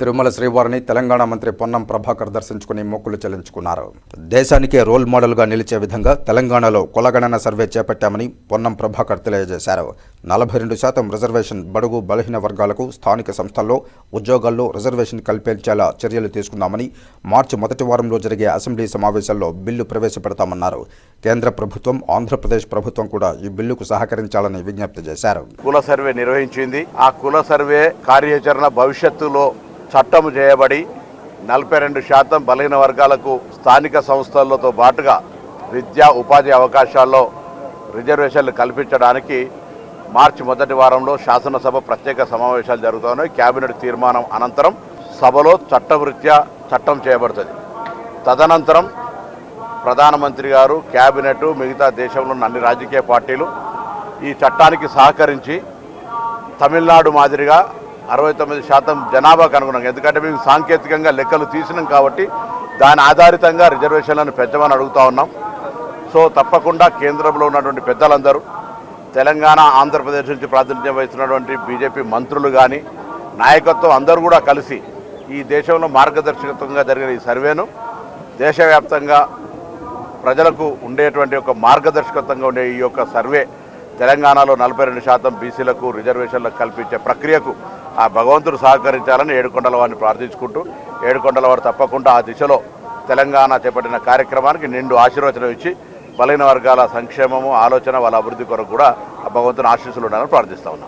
తిరుమల శ్రీవారిని తెలంగాణ మంత్రి పొన్నం ప్రభాకర్ దర్శించుకుని మొక్కులు చెల్లించుకున్నారు. దేశానికే రోల్ మోడల్గా నిలిచే విధంగా తెలంగాణలో కులగణన సర్వే చేపట్టామని పొన్నం ప్రభాకర్ తెలియజేశారు. నలభై రెండు శాతం రిజర్వేషన్ బడుగు బలహీన వర్గాలకు స్థానిక సంస్థల్లో ఉద్యోగాల్లో రిజర్వేషన్ కల్పించేలా చర్యలు తీసుకున్నామని మార్చి మొదటి వారంలో జరిగే అసెంబ్లీ సమావేశాల్లో బిల్లు ప్రవేశపెడతామన్నారు. కేంద్ర ప్రభుత్వం ఆంధ్రప్రదేశ్ ప్రభుత్వం కూడా ఈ బిల్లుకు సహకరించాలని విజ్ఞప్తి చేశారు. కుల సర్వే నిర్వహించింది. ఆ కుల సర్వే కార్యాచరణ భవిష్యత్తులో చట్టం చేయబడి నలభై రెండు శాతం బలహీన వర్గాలకు స్థానిక సంస్థలతో పాటుగా విద్యా ఉపాధి అవకాశాల్లో రిజర్వేషన్లు కల్పించడానికి మార్చి మొదటి వారంలో శాసనసభ ప్రత్యేక సమావేశాలు జరుగుతున్నాయి. కేబినెట్ తీర్మానం అనంతరం సభలో చట్టవృత్యా చట్టం చేయబడుతుంది. తదనంతరం ప్రధానమంత్రి గారు క్యాబినెట్ మిగతా దేశంలో అన్ని రాజకీయ పార్టీలు ఈ చట్టానికి సహకరించి తమిళనాడు మాదిరిగా అరవై తొమ్మిది శాతం జనాభాకు అనుగుణంగా ఎందుకంటే మేము సాంకేతికంగా లెక్కలు తీసినాం కాబట్టి దాని ఆధారితంగా రిజర్వేషన్లను పెంచమని అడుగుతా ఉన్నాం. సో తప్పకుండా కేంద్రంలో ఉన్నటువంటి పెద్దలందరూ తెలంగాణ ఆంధ్రప్రదేశ్ నుంచి ప్రాతినిధ్యం వహిస్తున్నటువంటి బీజేపీ మంత్రులు కానీ నాయకత్వం అందరూ కూడా కలిసి ఈ దేశంలో మార్గదర్శకత్వంగా జరిగిన ఈ సర్వేను దేశవ్యాప్తంగా ప్రజలకు ఉండేటువంటి ఒక మార్గదర్శకత్వంగా ఉండే ఈ యొక్క సర్వే తెలంగాణలో నలభై రెండు శాతం బీసీలకు రిజర్వేషన్లకు కల్పించే ప్రక్రియకు ఆ భగవంతుడు సహకరించాలని ఏడుకొండల వారిని ప్రార్థించుకుంటూ ఏడుకొండల వారు తప్పకుండా ఆ దిశలో తెలంగాణ చేపట్టిన కార్యక్రమానికి నిండు ఆశీర్వచనం ఇచ్చి బలహీన వర్గాల సంక్షేమము ఆలోచన వాళ్ళ అభివృద్ధి కొరకు కూడా ఆ భగవంతుని ఆశీస్సులు ఉండాలని ప్రార్థిస్తా ఉన్నాం.